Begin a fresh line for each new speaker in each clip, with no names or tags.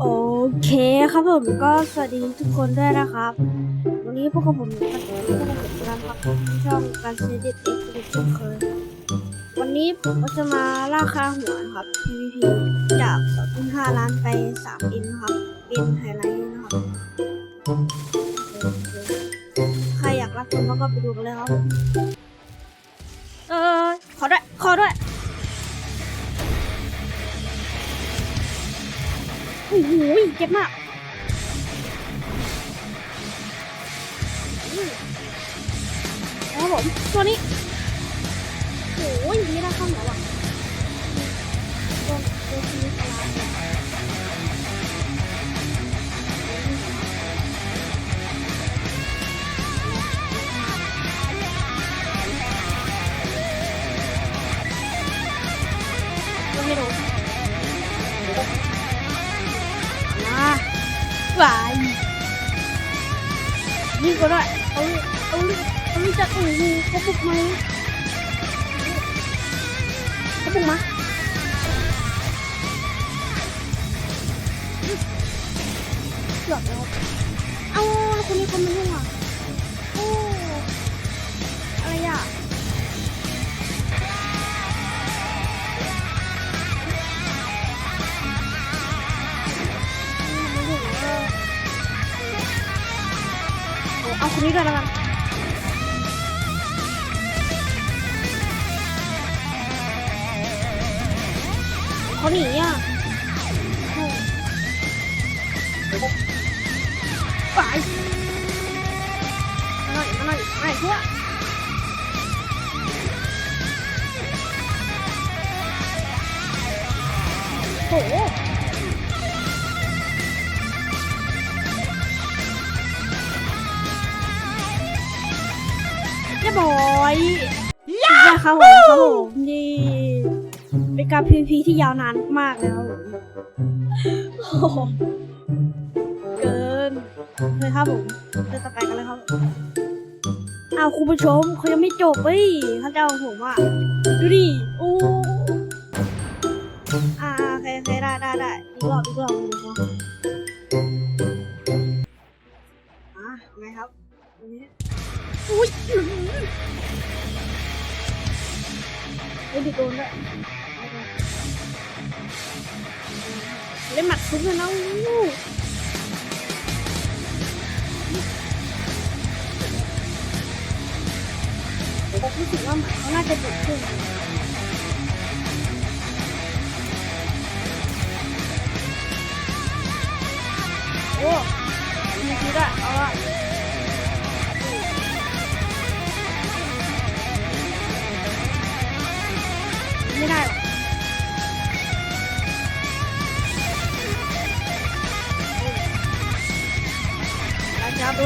โอเคครับผมก็สวัสดีทุกคนด้วยนะครับ วันนี้พวกกับผมก็จะพวกกับผมนะครับช่องการเซดิตเอ็กซ์เช่นเคยวันนี้ผมก็จะมาล่าค่าหัวนะครับ PVP จาก 2.5 ล้านไป3 n นครับ เป็นไฮไลท์นะครับใครอยากรับชมก็ไปดูกันเลยครับ เออขอด้วย ขอด้วย โอ้โหเจ็บมากครับผมตัวนี้โอ้ยไม่ได้ข้าหัวว่ะโดนโดนที หวายยิงก็ได้เอาเลยเอาเลยเอาเลยจัดโอ้โหเขาบุกมาเขาบุกมาเกือบแล้วเอ้าแล้วคนนี้คนมันยุ่งอะ เอาคนนี้ด้วยแล้วกันเขาหนีอะไปมาหน่อยมาหน่อยมาหน่อยทั่วโอ้ นะครับผมครับผมนี่เป็นการพีพีที่ยาวนานมากแล้วโอ้โหเกินเลยครับผมเดินต่อไปกันเลยครับอ้าวคุณผู้ชมเขายังไม่จบเฮ้ยเขาจะเอาผมอะดูดิโอ้อ่าโอเคโอเคได้ได้ได้อีกรอบอีกรอบอีกรอบอะไงครับอันนี้อุ้ย ไม่ได้โดนด้วยเล่นหมัดทุบเลยนะอู้รู้สึกว่าหมัดเขาน่าจะดุขึ้นโอ้มีทีละเอาละ อาจ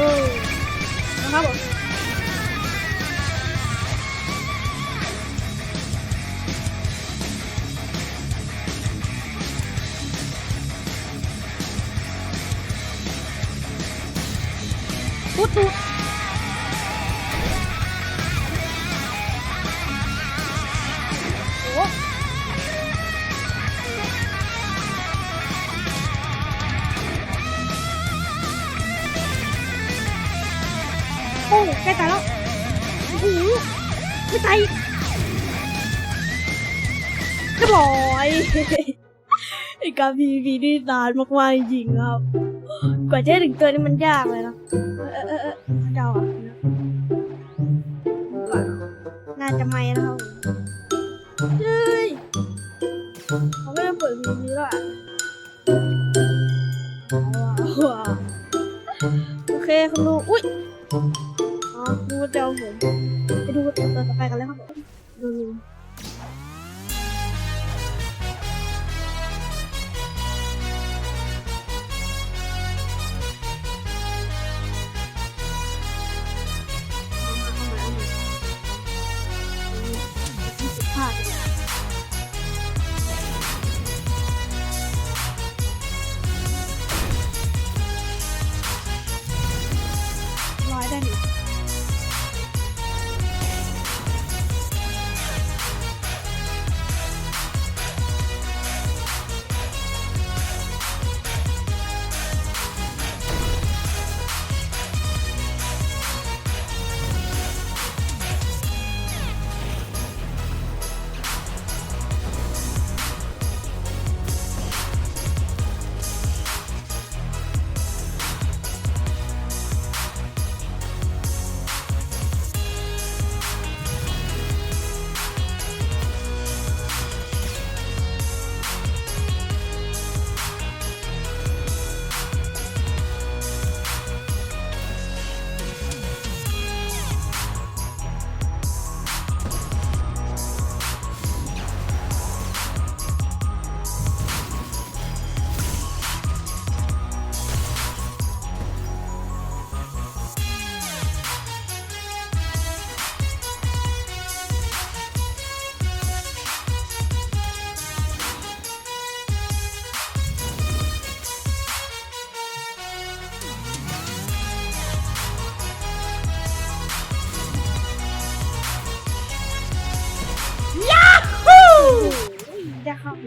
กล้ตายแล้วโอ้โหไม่ตายกรียบร้อยไอการพีพีนี่นานมากๆจริงครับ กว่าจะถึงตัวนี้มันยากเลยนะเออเออเออเจ้าอะน่าจะไม่นะครับเฮ้ย อ๋อดูว่าจะเอาผมไปดูตัวต่อไปกันเลยครับผมดู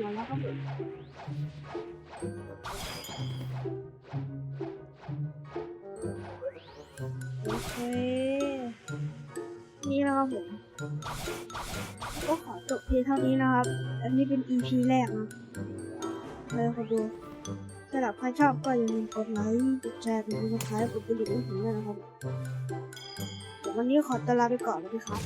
หัวแล้วครับผมโอเคนี่นะครับผมก็ขอจบเพียงเท่านี้นะครับ อันนี้เป็น EP แรกนะเลยขอดูสำหรับใครชอบก็อย่าลืมกดไลค์กดแชร์กดติดตามกดกระดิ่งให้ผมด้วยนะครับวันนี้ขอตัวลาไปก่อนแล้วนะครับ